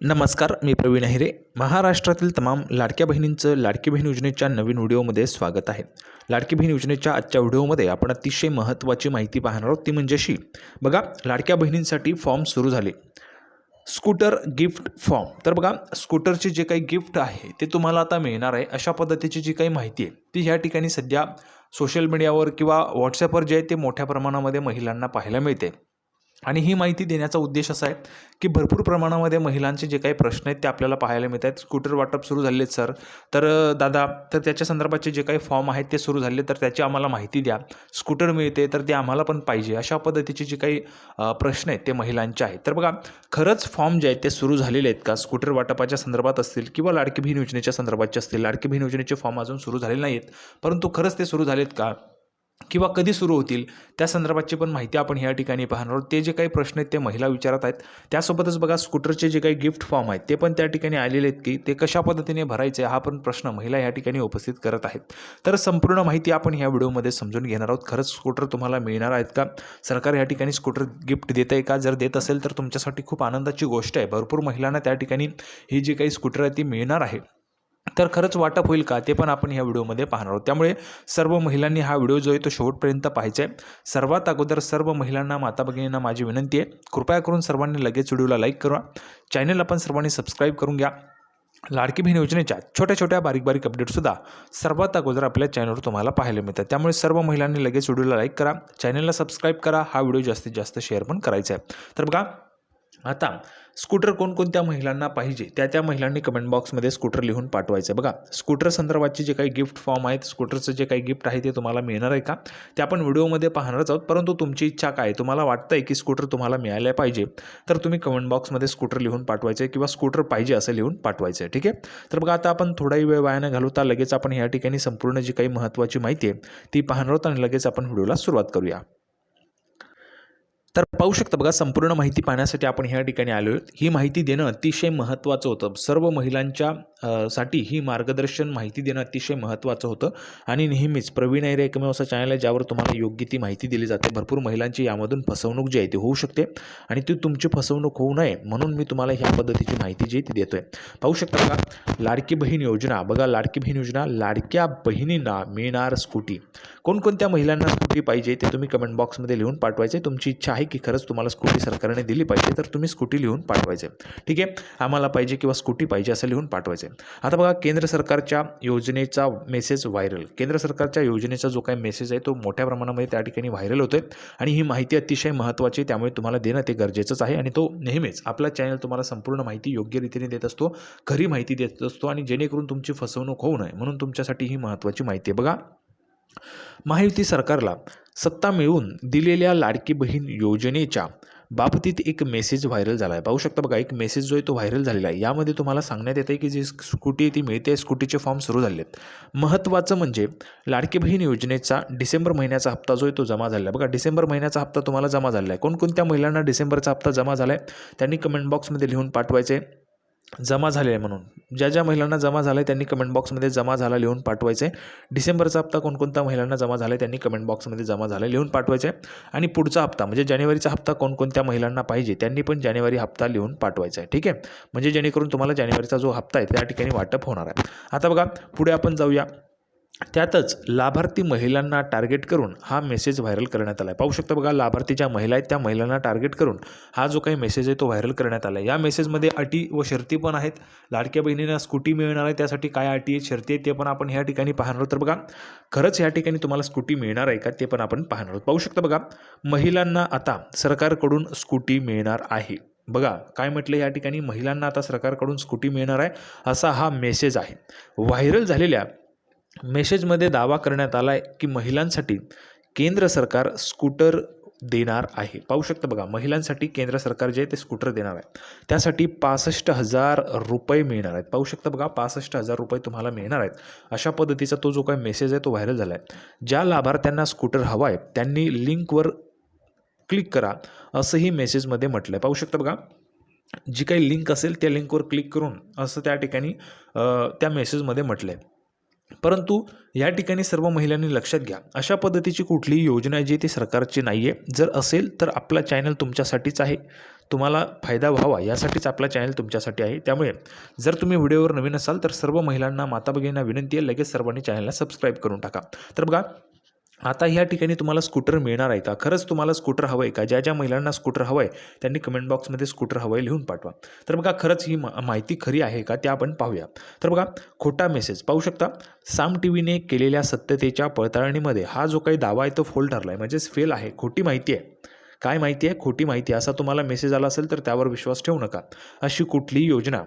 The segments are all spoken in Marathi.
नमस्कार मी प्रवीण अहिरे. महाराष्ट्रातील तमाम लाडक्या बहिणींचं लाडकी बहीण योजनेच्या नवीन व्हिडिओमध्ये स्वागत आहे. लाडकी बहीण योजनेच्या आजच्या व्हिडिओमध्ये आपण अतिशय महत्त्वाची माहिती पाहणार आहोत ती म्हणजे अशी बघा लाडक्या बहिणींसाठी फॉर्म सुरू झाले. Scooter gift form. तर बघा स्कूटरचे जे काही गिफ्ट आहे ते तुम्हाला आता मिळणार आहे. अशा पद्धतीची जी काही माहिती आहे ती ह्या ठिकाणी सध्या सोशल मीडियावर किंवा व्हॉट्सॲपवर जे आहे ते मोठ्या प्रमाणामध्ये महिलांना पाहायला मिळते. आणि ही माहिती देण्याचा उद्देश असा आहे की भरपूर प्रमाणामध्ये महिलांचे जे काही प्रश्न आहेत ते आपल्याला पाहायला मिळत आहेत. स्कूटर वाटप सुरू झाले आहेत सर तर दादा तर त्याच्या संदर्भाचे जे काही फॉर्म आहेत ते सुरू झाले तर त्याची आम्हाला माहिती द्या. स्कूटर मिळते तर ते आम्हाला पण पाहिजे. अशा पद्धतीचे जे काही प्रश्न आहेत ते महिलांचे आहेत. तर बघा खरंच फॉर्म जे आहेत ते सुरू झालेले आहेत का? स्कूटर वाटपाच्या संदर्भात असतील किंवा लाडकी बहीण योजनेच्या संदर्भाचे असतील? लाडकी बहीण योजनेचे फॉर्म अजून सुरू झालेले नाहीत परंतु खरंच ते सुरू झालेत का? किंवा कधी सुरू होतील त्या संदर्भाची पण माहिती आपण ह्या ठिकाणी पाहणार आहोत. ते जे काही प्रश्न आहेत ते महिला विचारत आहेत. त्यासोबतच बघा स्कूटरचे जे काही गिफ्ट फॉर्म आहेत ते पण त्या ठिकाणी आलेले आहेत की ते कशा पद्धतीने भरायचे हा पण प्रश्न महिला या ठिकाणी उपस्थित करत आहेत. तर संपूर्ण माहिती आपण ह्या व्हिडिओमध्ये समजून घेणार आहोत. खरंच स्कूटर तुम्हाला मिळणार आहेत का? सरकार या ठिकाणी स्कूटर गिफ्ट देत आहे का? जर देत असेल तर तुमच्यासाठी खूप आनंदाची गोष्ट आहे. भरपूर महिलांना त्या ठिकाणी ही जी काही स्कूटर आहे ती मिळणार आहे. तर खरंच वाटप होईल का ते पण आपण ह्या व्हिडिओमध्ये पाहणार आहोत. त्यामुळे सर्व महिलांनी हा व्हिडिओ जो आहे तो शेवटपर्यंत पाहायचा आहे. सर्वात अगोदर सर्व महिलांना माता भगिनींना माझी विनंती आहे कृपया करून सर्वांनी लगेच व्हिडिओला लाईक करा. चॅनल आपण सर्वांनी सबस्क्राईब करून घ्या. लाडकी बहीण योजनेच्या छोट्या छोट्या बारीक बारीक अपडेटसुद्धा सर्वात अगोदर आपल्या चॅनलवर तुम्हाला पाहायला मिळतात. त्यामुळे सर्व महिलांनी लगेच व्हिडिओला लाईक करा. चॅनलला सबस्क्राईब करा. हा व्हिडिओ जास्तीत जास्त शेअर पण करायचा आहे. तर बघा आता स्कूटर कोणकोणत्या महिलांना पाहिजे त्या त्या महिलांनी कमेंट बॉक्समध्ये स्कूटर लिहून पाठवायचं बघा स्कूटर संदर्भातचे जे काही गिफ्ट फॉर्म आहेत स्कूटरचं जे काही गिफ्ट आहे ते तुम्हाला मिळणार आहे का? ते आपण व्हिडिओमध्ये पाहणारच आहोत परंतु तुमची इच्छा काय? तुम्हाला वाटतं आहे की स्कूटर तुम्हाला मिळायला पाहिजे तर तुम्ही कमेंट बॉक्समध्ये स्कूटर लिहून पाठवायचं आहे किंवा स्कूटर पाहिजे असं लिहून पाठवायचं आहे ठीक आहे? तर बघा आता आपण थोडाही वेळ वायानं घालवता लगेच आपण या ठिकाणी संपूर्ण जी काही महत्त्वाची माहिती आहे ती पाहणार आहोत आणि लगेच आपण व्हिडिओला सुरुवात करूया. तर पाहू शकता बघा संपूर्ण माहिती पाहण्यासाठी आपण ह्या ठिकाणी आलो आहे ही माहिती देणं अतिशय महत्त्वाचं होतं. सर्व महिलांच्या साठी ही मार्गदर्शन माहिती देणं अतिशय महत्त्वाचं होतं. आणि नेहमीच प्रवीण ऐरे एकमेव असं चॅनल आहे ज्यावर तुम्हाला योग्य ती माहिती दिली जाते. भरपूर महिलांची यामधून फसवणूक जी आहे ती होऊ शकते आणि ती तुमची फसवणूक होऊ नये म्हणून मी तुम्हाला ह्या पद्धतीची माहिती जी आहे ती आहे पाहू शकता बघा लाडकी बहीण योजना. बघा लाडकी बहीण योजना लाडक्या बहिणींना मिळणार स्कूटी. कोणकोणत्या महिलांना स्कूटी पाहिजे ते तुम्ही कमेंट बॉक्समध्ये लिहून पाठवायचे तुमची इच्छा आहे की खरंच तुम्हाला स्कूटी सरकारने दिली पाहिजे तर तुम्ही स्कूटी लिहून पाठवायचे. ठीक आहे? आम्हाला पाहिजे किंवा स्कूटी पाहिजे असं लिहून पाठवायचे. आता बघा केंद्र सरकारच्या योजनेचा मेसेज व्हायरल केंद्र सरकारच्या योजनेचा जो काही मेसेज आहे तो मोठ्या प्रमाणामध्ये त्या ठिकाणी व्हायरल होतोय. आणि ही माहिती अतिशय महत्त्वाची आहे त्यामुळे तुम्हाला देणं ते गरजेचंच आहे. आणि तो नेहमीच आपला चॅनल तुम्हाला संपूर्ण माहिती योग्य रीतीने देत असतो खरी माहिती देत असतो. आणि जेणेकरून तुमची फसवणूक होऊ नये म्हणून तुमच्यासाठी ही महत्त्वाची माहिती आहे. बघा महायुती सरकारला सत्ता मिळवून दिलेल्या लाडकी बहीण योजनेच्या बाबतीत एक मेसेज व्हायरल झाला आहे पाहू शकता बघा एक मेसेज जो आहे तो व्हायरल झालेला आहे. यामध्ये तुम्हाला सांगण्यात येतं आहे की जी स्कूटी आहे ती मिळते. स्कूटीचे फॉर्म सुरू झाले आहेत. महत्त्वाचं म्हणजे लाडकी बहीण योजनेचा डिसेंबर महिन्याचा हप्ता जो आहे तो जमा झालेला आहे. बघा डिसेंबर महिन्याचा हप्ता तुम्हाला जमा झालेला आहे. कोणकोणत्या महिलांना डिसेंबरचा हप्ता जमा झाला आहे त्यांनी कमेंट बॉक्समध्ये लिहून पाठवायचे जमा झाले आहे म्हणून. ज्या ज्या महिलांना जमा झालं आहे त्यांनी कमेंट बॉक्समध्ये जमा झाला लिहून पाठवायचं. आहे डिसेंबरचा हप्ता कोणकोणत्या महिलांना जमा झाला आहे त्यांनी कमेंट बॉक्समध्ये जमा झाला लिहून पाठवायचं. आहे आणि पुढचा हप्ता म्हणजे जानेवारीचा हप्ता कोणकोणत्या महिलांना पाहिजे त्यांनी पण जानेवारी हप्ता लिहून पाठवायचा आहे. ठीक आहे? म्हणजे जेणेकरून तुम्हाला जानेवारीचा जो हप्ता आहे त्या ठिकाणी वाटप होणार आहे. आता बघा पुढे आपण जाऊया. त्यातच लाभार्थी महिलांना टार्गेट करून हा मेसेज व्हायरल करण्यात आला आहे पाहू शकता बघा लाभार्थी ज्या महिला आहेत त्या महिलांना टार्गेट करून हा जो काही मेसेज आहे तो व्हायरल करण्यात आला आहे या मेसेजमध्ये अटी व शर्ती पण आहेत. लाडक्या बहिणींना स्कूटी मिळणार आहे त्यासाठी काय अटी आहेत शर्ती आहेत ते पण आपण ह्या ठिकाणी पाहणार आहोत. तर बघा खरंच ह्या ठिकाणी तुम्हाला स्कूटी मिळणार आहे का ते पण आपण पाहणार आहोत. पाहू शकता बघा महिलांना आता सरकारकडून स्कूटी मिळणार आहे. बघा काय म्हटलं या ठिकाणी? महिलांना आता सरकारकडून स्कूटी मिळणार आहे असा हा मेसेज आहे. व्हायरल झालेल्या मेसेजमध्ये दावा करण्यात आला आहे की महिलांसाठी केंद्र सरकार स्कूटर देणार आहे. पाहू शकता बघा महिलांसाठी केंद्र सरकार जे आहे ते स्कूटर देणार आहे. त्यासाठी पासष्ट हजार रुपये मिळणार आहेत. पाहू शकता बघा पासष्ट हजार रुपये तुम्हाला मिळणार आहेत. अशा पद्धतीचा तो जो काही मेसेज आहे तो व्हायरल झाला आहे ज्या लाभार्थ्यांना स्कूटर हवा आहे त्यांनी लिंकवर क्लिक करा असंही मेसेजमध्ये म्हटलं आहे पाहू शकता बघा जी काही लिंक असेल त्या लिंकवर क्लिक करून असं त्या ठिकाणी त्या मेसेजमध्ये म्हटलं आहे परंतु या ठिकाणी सर्व महिलांनी लक्षात घ्या अशा पद्धतीची कुठलीही योजना जी ती सरकारची नाही आहे जर असेल तर आपला चॅनल तुमच्यासाठीच आहे. तुम्हाला फायदा व्हावा यासाठीच आपला चॅनल तुमच्यासाठी आहे. त्यामुळे जर तुम्ही व्हिडिओवर नवीन असाल तर सर्व महिलांना माता भगिनींना विनंती आहे लगेच सर्वांनी चॅनलला सबस्क्राईब करून टाका. तर बघा आता ह्या ठिकाणी तुम्हाला स्कूटर मिळणार आहे का खरंच तुम्हाला स्कूटर हवं आहे का? ज्या ज्या महिलांना स्कूटर हवं आहे त्यांनी कमेंट बॉक्समध्ये स्कूटर हवं आहे लिहून पाठवा. तर बघा खरंच ही माहिती खरी आहे का? त्या आपण पाहूया. तर बघा खोटा मेसेज पाहू शकता साम टी व्हीने केलेल्या सत्यतेच्या पडताळणीमध्ये हा जो काही दावा आहे तो फोल ठरला आहे म्हणजेच फेल आहे. खोटी माहिती आहे. काय माहिती आहे? खोटी माहिती आहे. असा तुम्हाला मेसेज आला असेल तर त्यावर विश्वास ठेवू नका. अशी कुठलीही योजना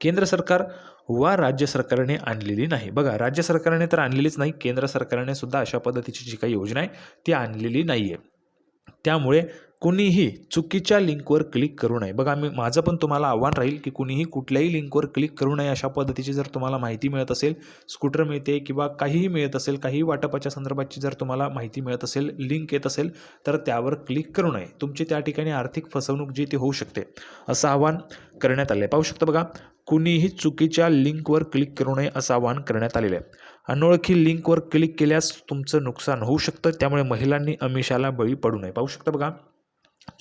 केंद्र सरकार वा राज्य सरकारने आणलेली नाही. बघा राज्य सरकारने तर आणलेलीच नाही केंद्र सरकारने सुद्धा अशा पद्धतीची जी काही योजना आहे ती आणलेली नाही आहे त्यामुळे कुणीही चुकीच्या लिंकवर क्लिक करू नये. बघा मी माझं पण तुम्हाला आव्हान राहील की कुणीही कुठल्याही लिंकवर क्लिक करू नये अशा पद्धतीची जर तुम्हाला माहिती मिळत असेल स्कूटर मिळते किंवा काहीही मिळत असेल काही वाटपाच्या संदर्भाची जर तुम्हाला माहिती मिळत असेल लिंक येत असेल तर त्यावर क्लिक करू नये. तुमची त्या ठिकाणी आर्थिक फसवणूक जी ती होऊ शकते. असं आवाहन करण्यात आलं आहे पाहू शकता बघा कुणीही चुकीच्या लिंकवर क्लिक करू नये असं आवाहन करण्यात आलेलं आहे. अनोळखी लिंकवर क्लिक केल्यास तुमचं नुकसान होऊ शकतं. त्यामुळे महिलांनी अमिषाला बळी पडू नये. पाहू शकता बघा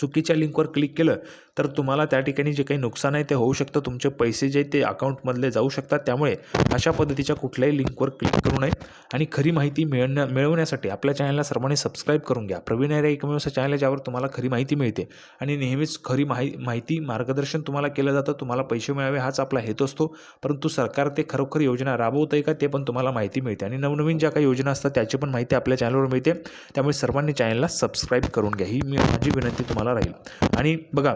चुकीच्या लिंकवर क्लिक केलं तर तुम्हाला त्या ठिकाणी जे काही नुकसान आहे ते होऊ शकतं. तुमचे पैसे जे ते अकाउंटमधले जाऊ शकतात. त्यामुळे अशा पद्धतीच्या कुठल्याही लिंकवर क्लिक करू नये. आणि खरी माहिती मिळण्या मिळवण्यासाठी आपल्या चॅनलला सर्वांनी सबस्क्राईब करून घ्या. प्रवीण आर्य एकमेव असं चॅनल आहे ज्यावर तुम्हाला खरी माहिती मिळते. आणि नेहमीच खरी माहि माहिती मार्गदर्शन तुम्हाला केलं जातं. तुम्हाला पैसे मिळावे हाच आपला हेतू असतो. परंतु सरकार ते खरोखर योजना राबवत आहे का ते पण तुम्हाला माहिती मिळते. आणि नवनवीन ज्या काही योजना असतात त्याची पण माहिती आपल्या चॅनलवर मिळते. त्यामुळे सर्वांनी चॅनलला सबस्क्राईब करून घ्या. ही मी माझी विनंती तुम्हाला कामाला राहील. आणि बघा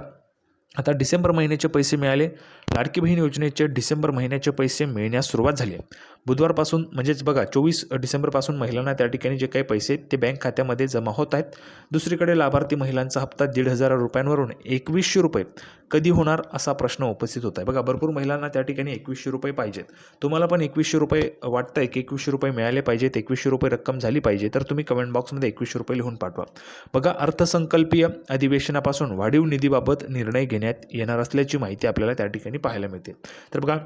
आता डिसेंबर महिन्याचे पैसे मिळाले. लाडकी बहीण योजनेचे डिसेंबर महिन्याचे पैसे मिळण्यास सुरुवात झाली आहे. बुधवारपासून म्हणजेच बघा चोवीस डिसेंबरपासून महिलांना त्या ठिकाणी जे काही पैसे आहेत ते बँक खात्यामध्ये जमा होत आहेत. दुसरीकडे लाभार्थी महिलांचा हप्ता दीड हजार रुपयांवरून एकवीसशे रुपये कधी होणार असा प्रश्न उपस्थित होत आहे. बघा भरपूर महिलांना त्या ठिकाणी एकवीसशे रुपये पाहिजेत. तुम्हाला पण एकवीसशे रुपये वाटतं आहे की एकवीसशे रुपये मिळाले पाहिजेत एकवीसशे रुपये रक्कम झाली पाहिजे तर तुम्ही कमेंट बॉक्समध्ये एकवीसशे रुपये लिहून पाठवा. बघा अर्थसंकल्पीय अधिवेशनापासून वाढीव निधीबाबत निर्णय घेण्यात येणार असल्याची माहिती आपल्याला त्या ठिकाणी पाहायला मिळते. तर बघा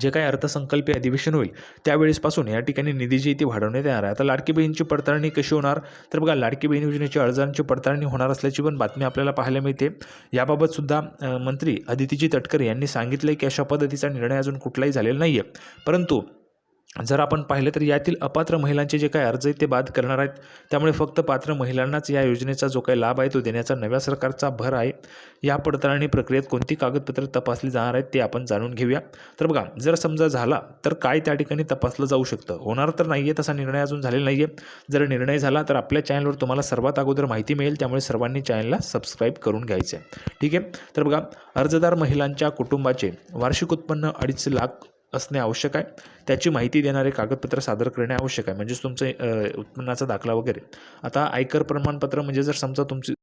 जे काही अर्थसंकल्पीय अधिवेशन होईल त्यावेळेसपासून या ठिकाणी निधी जी ती वाढवण्यात येणार आहे. आता लाडकी बहिणीची पडताळणी कशी होणार? तर बघा लाडकी बहीण योजनेच्या अर्जांची पडताळणी होणार असल्याची पण बातमी आपल्याला पाहायला मिळते. याबाबत सुद्धा मंत्री अदितीजी तटकरे यांनी सांगितलं की अशा पद्धतीचा निर्णय अजून कुठलाही झालेला नाही आहे परंतु जर आपण पाहिलं तर यातील अपात्र महिलांचे जे काही अर्ज आहेत ते बाद करणार आहेत. त्यामुळे फक्त पात्र महिलांनाच या योजनेचा जो काही लाभ आहे तो देण्याचा नव्या सरकारचा भर आहे. या पडताळणी प्रक्रियेत कोणती कागदपत्रे तपासली जाणार आहेत ते आपण जाणून घेऊया. तर बघा जर समजा झाला तर काय त्या ठिकाणी तपासलं जाऊ शकतं? होणार तर नाही आहे तसा निर्णय अजून झालेला नाही आहे जर निर्णय झाला तर आपल्या चॅनलवर तुम्हाला सर्वात अगोदर माहिती मिळेल त्यामुळे सर्वांनी चॅनलला सबस्क्राईब करून घ्यायचं आहे ठीक आहे? तर बघा अर्जदार महिलांच्या कुटुंबाचे वार्षिक उत्पन्न अडीच लाख असणे आवश्यक आहे. त्याची माहिती देणारे कागदपत्र सादर करणे आवश्यक आहे. म्हणजेच तुमचं उत्पन्नाचा दाखला वगैरे. आता आयकर प्रमाणपत्र म्हणजे जर समजा तुमची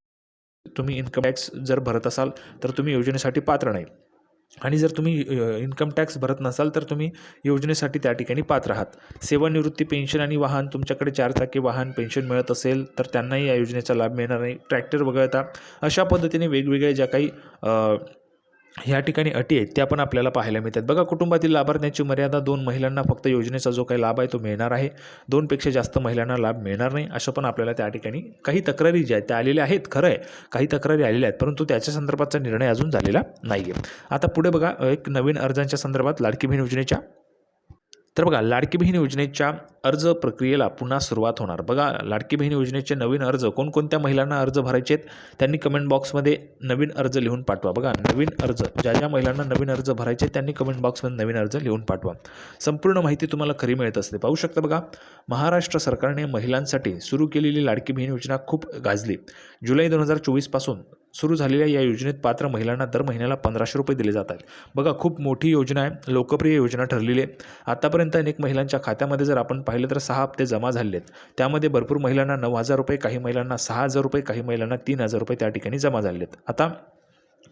तुम्ही इन्कम टॅक्स जर भरत असाल तर तुम्ही योजनेसाठी पात्र नाही. आणि जर तुम्ही इन्कम टॅक्स भरत नसाल तर तुम्ही योजनेसाठी त्या ठिकाणी पात्र आहात. सेवानिवृत्ती पेन्शन आणि वाहन तुमच्याकडे चार चाकी वाहन पेन्शन मिळत असेल तर त्यांनाही या योजनेचा लाभ मिळणार नाही. ट्रॅक्टर वगळता अशा पद्धतीने वेगवेगळ्या ज्या काही ह्या ठिकाणी अटी आहेत त्या पण आपल्याला पाहायला मिळतात. बघा कुटुंबातील लाभार्थ्यांची मर्यादा दोन महिलांना फक्त योजनेचा जो काही लाभ आहे तो मिळणार आहे. दोनपेक्षा जास्त महिलांना लाभ मिळणार नाही असं पण आपल्याला त्या ठिकाणी काही तक्रारी ज्या आहेत त्या आलेल्या आहेत खरं आहे. काही तक्रारी आलेल्या आहेत परंतु त्याच्या संदर्भातचा निर्णय अजून झालेला नाही आहे आता पुढे बघा एक नवीन अर्जांच्या संदर्भात लाडकी बहीण योजनेच्या तर बघा लाडकी बहीण योजनेच्या अर्ज प्रक्रियेला पुन्हा सुरुवात होणार. बघा लाडकी बहीण योजनेचे नवीन अर्ज कोणकोणत्या महिलांना अर्ज भरायचे आहेत त्यांनी कमेंट बॉक्समध्ये नवीन अर्ज लिहून पाठवा. बघा नवीन अर्ज ज्या ज्या महिलांना नवीन अर्ज भरायचे आहेत त्यांनी कमेंट बॉक्समध्ये नवीन अर्ज लिहून पाठवा. संपूर्ण माहिती तुम्हाला खरी मिळत असते. पाहू शकता बघा महाराष्ट्र सरकारने महिलांसाठी सुरू केलेली लाडकी बहीण योजना खूप गाजली. जुलै दोन हजार चोवीसपासून सुरू झालेल्या या योजनेत पात्र महिलांना दर महिन्याला पंधराशे रुपये दिले जात आहेत. बघा खूप मोठी योजना आहे लोकप्रिय योजना ठरलेली आहे. आतापर्यंत अनेक महिलांच्या खात्यामध्ये जर आपण पाहिलं तर सहा हप्ते जमा झाले आहेत. त्यामध्ये भरपूर महिलांना नऊ हजार रुपये काही महिलांना सहा हजार रुपये काही महिलांना तीन हजार रुपये त्या ठिकाणी जमा झाले आहेत. आता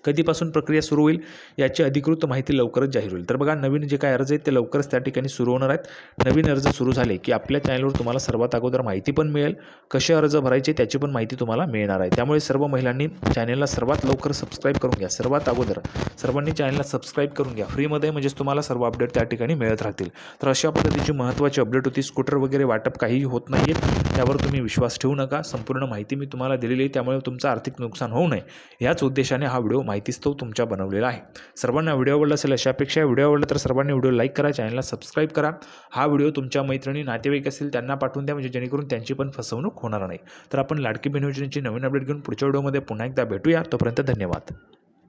कधीपासून प्रक्रिया सुरू होईल याची अधिकृत माहिती लवकरच जाहीर होईल. तर बघा नवीन जे काय अर्ज आहेत ते लवकरच त्या ठिकाणी सुरू होणार आहेत. नवीन अर्ज सुरू झाले की आपल्या चॅनलवर तुम्हाला सर्वात अगोदर माहिती पण मिळेल कसे अर्ज भरायचे त्याची पण माहिती तुम्हाला मिळणार आहे. त्यामुळे सर्व महिलांनी चॅनलला सर्वात लवकर सबस्क्राईब करून घ्या. सर्वात अगोदर सर्वांनी चॅनलला सबस्क्राईब करून घ्या. फ्रीमध्ये म्हणजेच तुम्हाला सर्व अपडेट त्या ठिकाणी मिळत राहतील. तर अशा पद्धतीची महत्त्वाची अपडेट होती. स्कूटर वगैरे वाटप काहीही होत नाही आहेत त्यावर तुम्ही विश्वास ठेवू नका. संपूर्ण माहिती मी तुम्हाला दिलेली आहे. त्यामुळे तुमचं आर्थिक नुकसान होऊ नये. याच उद्देशाने हा व्हिडिओ माहितीस्तव तुमच्या बनवलेला आहे. सर्वांना व्हिडिओ आवडला असेल अशा अपेक्षा व्हिडिओ आवडला तर सर्वांनी व्हिडिओ लाईक करा चॅनलला सबस्क्राईब करा. हा व्हिडिओ तुमच्या मैत्रिणी नातेवाईक असेल त्यांना पाठवून द्या म्हणजे जेणेकरून त्यांची पण फसवणूक होणार नाही. तर आपण लाडकी बहीण योजनेची नवीन अपडेट घेऊन पुढच्या व्हिडिओमध्ये पुन्हा एकदा भेटूया. तोपर्यंत धन्यवाद.